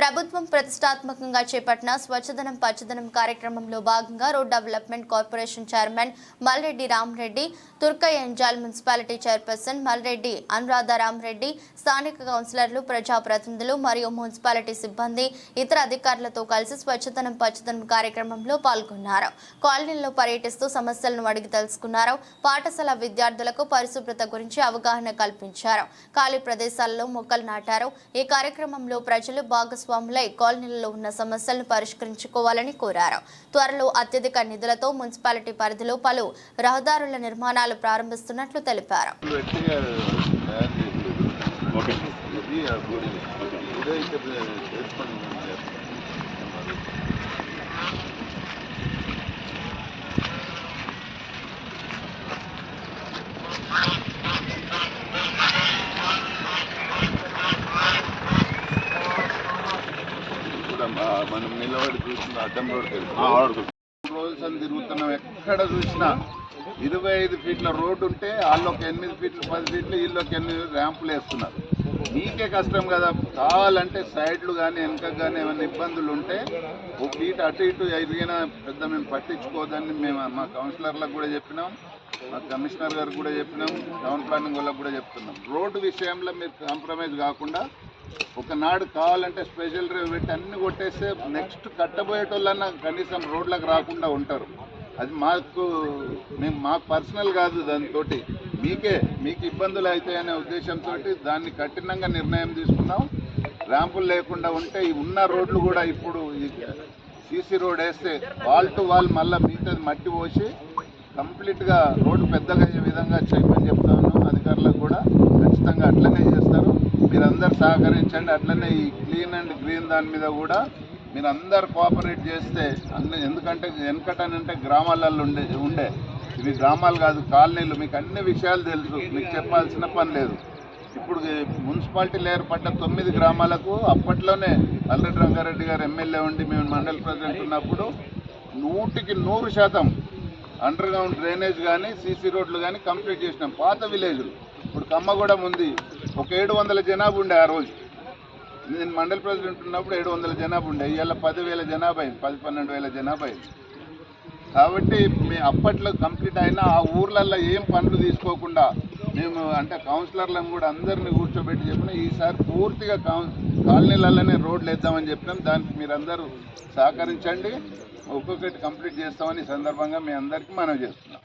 ప్రభుత్వం ప్రతిష్టాత్మకంగా చేపట్టిన స్వచ్ఛదనం పచ్చదనం కార్యక్రమంలో భాగంగా road development corporation chairman Malreddy Ramareddy Turkayamjal municipality chairperson Malreddy Anuradha Ramareddy స్థానిక కౌన్సిలర్లు ప్రజాప్రతినిధులు మరియు మున్సిపాలిటీ సిబ్బంది ఇతర అధికారులతో కలిసి స్వచ్ఛదనం పచ్చదనం కార్యక్రమంలో పాల్గొన్నారు. కాలనీల్లో పర్యటిస్తూ సమస్యలను అడిగి తెలుసుకున్నారు. పాఠశాల విద్యార్థులకు పరిశుభ్రత గురించి అవగాహన కల్పించారు. ఖాళీ ప్రదేశాల్లో మొక్కలు నాటారు. ఈ కార్యక్రమంలో ప్రజలు భాగస్వాములై కాలనీలలో ఉన్న సమస్యలను పరిష్కరించుకోవాలని కోరారు. త్వరలో అత్యధిక నిధులతో మున్సిపాలిటీ పరిధిలో పలు రహదారుల నిర్మాణాలు ప్రారంభిస్తున్నట్లు తెలిపారు. ఓకే మనం నిలబడి చూసిన అడ్డం రోడ్ ఆ, ఆడుతుంది. రోజులు తిరుగుతున్నాం. ఎక్కడ చూసినా ఇరవై ఐదు ఫీట్ల రోడ్డు ఉంటే వాళ్ళొక ఎనిమిది ఫీట్లు పది ఫీట్లు వీళ్ళొక ఎనిమిది ర్యాంపులు వేస్తున్నారు. మీకే కష్టం కదా. కావాలంటే సైడ్లు కానీ వెనక కానీ ఏమైనా ఇబ్బందులు ఉంటే ఒక ఫీట్ అటు ఇటు ఎదిగినా పెద్ద మేము పట్టించుకోవద్దని మేము మా కౌన్సిలర్లకు కూడా చెప్పినాం మా కమిషనర్ గారికి కూడా చెప్పినాం టౌన్ ప్లానింగ్ వాళ్ళకి కూడా చెప్తున్నాం. రోడ్డు విషయంలో మీరు కాంప్రమైజ్ కాకుండా ఒకనాడు కావాలంటే స్పెషల్ డ్రైవ్ పెట్టి అన్ని కొట్టేస్తే నెక్స్ట్ కట్టబోయేటోళ్ళన్నా కనీసం రోడ్లకు రాకుండా ఉంటారు. అది మాకు మేము మాకు పర్సనల్ కాదు దాంతో మీకే మీకు ఇబ్బందులు అవుతాయనే ఉద్దేశంతో దాన్ని కఠినంగా నిర్ణయం తీసుకున్నాం. ర్యాంపులు లేకుండా ఉంటే ఉన్న రోడ్లు కూడా ఇప్పుడు సీసీ రోడ్ వేస్తే వాల్ టు వాల్ మళ్ళీ మిగతాది మట్టి పోసి కంప్లీట్గా రోడ్డు పెద్దగా అయ్యే విధంగా చేయమని చెప్తా ఉన్నాం. అధికారులకు కూడా ఖచ్చితంగా అట్లనే చేస్తారు మీరందరూ సహకరించండి. అట్లనే ఈ క్లీన్ అండ్ గ్రీన్ దాని మీద కూడా మీరు అందరు కోఆపరేట్ చేస్తే అన్ని ఎందుకంటే వెనకటనంటే గ్రామాలలో ఉండే ఉండే. ఇవి గ్రామాలు కాదు కాలనీలు. మీకు అన్ని విషయాలు తెలుసు. మీకు చెప్పాల్సిన పని లేదు. ఇప్పుడు మున్సిపాలిటీలు ఏర్పడ్డ తొమ్మిది గ్రామాలకు అప్పట్లోనే అల్లరెడ్డి రంగారెడ్డి గారు ఎమ్మెల్యే ఉండి మేము మండల ప్రెసిడెంట్ ఉన్నప్పుడు నూటికి నూరు శాతం అండర్ గ్రౌండ్ డ్రైనేజ్ కానీ సీసీ రోడ్లు కానీ కంప్లీట్ చేసినాం. పాత విలేజ్లు. ఇప్పుడు కమ్మగూడెం ఉంది. ఒక ఏడు వందల జనాభా ఉండే ఆ రోజు. నేను మండల ప్రెసిడెంట్ ఉన్నప్పుడు ఏడు వందల జనాభా ఉండే. ఇవాళ పదివేల జనాభా అయింది. పది పన్నెండు వేల జనాభా అయింది. కాబట్టి మీ అప్పట్లో కంప్లీట్ అయినా ఆ ఊర్లల్లో ఏం పనులు తీసుకోకుండా మేము అంటే కౌన్సిలర్లను కూడా అందరినీ కూర్చోబెట్టి చెప్పిన ఈసారి పూర్తిగా కౌన్ కాలనీలలోనే రోడ్లు వేద్దామని చెప్పినాం. దానికి మీరందరూ సహకరించండి. ఒక్కొక్కటి కంప్లీట్ చేస్తామని ఈ సందర్భంగా మీ అందరికీ మనవి చేస్తున్నాం.